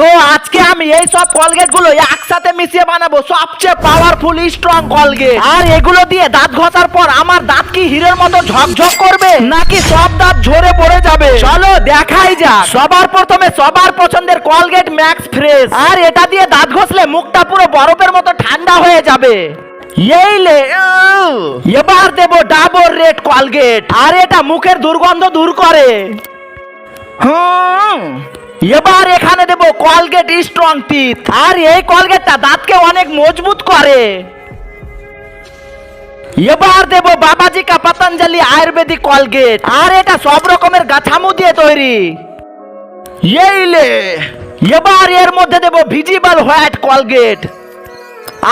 তো আজকে আমি এই সব কলগেটগুলো একসাথে মিশিয়ে বানাবো। সবচেয়ে পাওয়ারফুল স্ট্রং কলগেট। আর এগুলো দিয়ে দাঁত ঘষার পর আমার দাঁত কি হীরের মতো ঝকঝক করবে? নাকি সব দাঁত ঝরে পড়ে যাবে? চলো দেখাই যাক। সবার প্রথমে সবার পছন্দের কলগেট ম্যাক্স ফ্রেশ। আর এটা দিয়ে দাঁত ঘষলে মুখটা পুরো বরফের মতো ঠান্ডা হয়ে যাবে। এই লে এবার দেবো ডাবর রেড কলগেট। আর এটা মুখের দুর্গন্ধ দূর করে। হুম। কলগেট স্ট্রং টিথ আর এই কলগেটটা দাঁতকে অনেক মজবুত করে। এবার দেব বাবাজি কা পতঞ্জলি আয়ুর্বেদিক কলগেট আর এটা সব রকমের গাছামু দিয়ে তৈরি। এই লে, এবার এর মধ্যে দেব ভিজিবল হোয়াইট কলগেট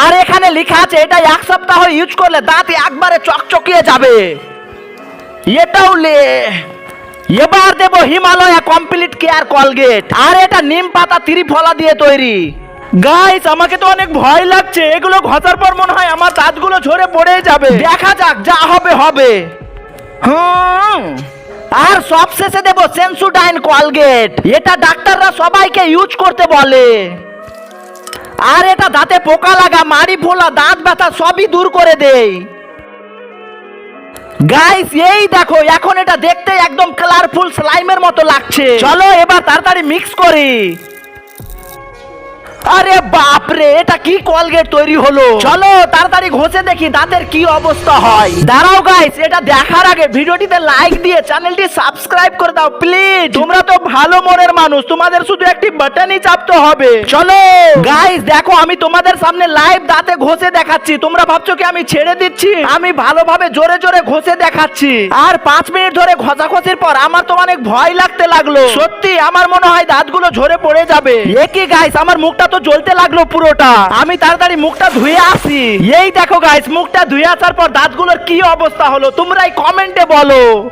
আর এখানে লেখা আছে এটা এক সপ্তাহ ইউজ করলে দাঁত একবারে চকচকিয়ে যাবে। এটাও লে এবার দেব হিমালয়া কমপ্লিট কেয়ার কলগেট আর এটা নিম পাতা ত্রিফলা দিয়ে তৈরি। গাইস আমাকে তো অনেক ভয় লাগছে। এগুলো ঘষার পর মনে হয় আমার দাঁতগুলো ঝরে পড়ে যাবে। দেখা যাক, যা হবে হবে। হুম। আর সবশেষে দেব সেন্সুডাইন কলগেট এটা ডাক্তাররা সবাইকে ইউজ করতে বলে। আর এটা দাঁতে পোকা লাগা, মাড়ি ফোলা, দাঁত ব্যথা সবই দূর করে দেয়। গাইস এই দেখো, এখন এটা দেখতে একদম কালারফুল স্লাইমের মতো লাগছে। চলো এবার তাড়াতাড়ি মিক্স করি। আরে বাপরে, এটা কি কলগেট তৈরি হলো? চলো, তাড়াতাড়ি ঘষে দেখি দাঁতের কি অবস্থা হয়। দাঁড়াও গাইস এটা দেখার আগে ভিডিওটিতে লাইক দিয়ে চ্যানেলটি সাবস্ক্রাইব করে দাও প্লিজ তোমরা তো ভালো মনের মানুষ, তোমাদের শুধু একটি বাটনই চাপতে হবে। চলো গাইস দেখো, আমি তোমাদের সামনে লাইভ দাঁতে ঘষে দেখাচ্ছি। তোমরা ভাবছ কি আমি ছেড়ে দিচ্ছি? আমি ভালোভাবে জোরে জোরে ঘষে দেখাচ্ছি। আর পাঁচ মিনিট ধরে ঘষাঘষির পর আমার তো অনেক ভয় লাগতে লাগল। সত্যি, আমার মনে হয় দাঁতগুলো ঝরে পড়ে যাবে। এ গাইস আমার মুখটা তো জ্বলতে লাগল পুরোটা। আমি তাড়াতাড়ি মুখটা ধুয়ে আসি। এই দেখো গাইস মুখটা ধুয়ে আসার পর দাঁতগুলোর কি অবস্থা হলো? তোমরাই কমেন্টে বলো।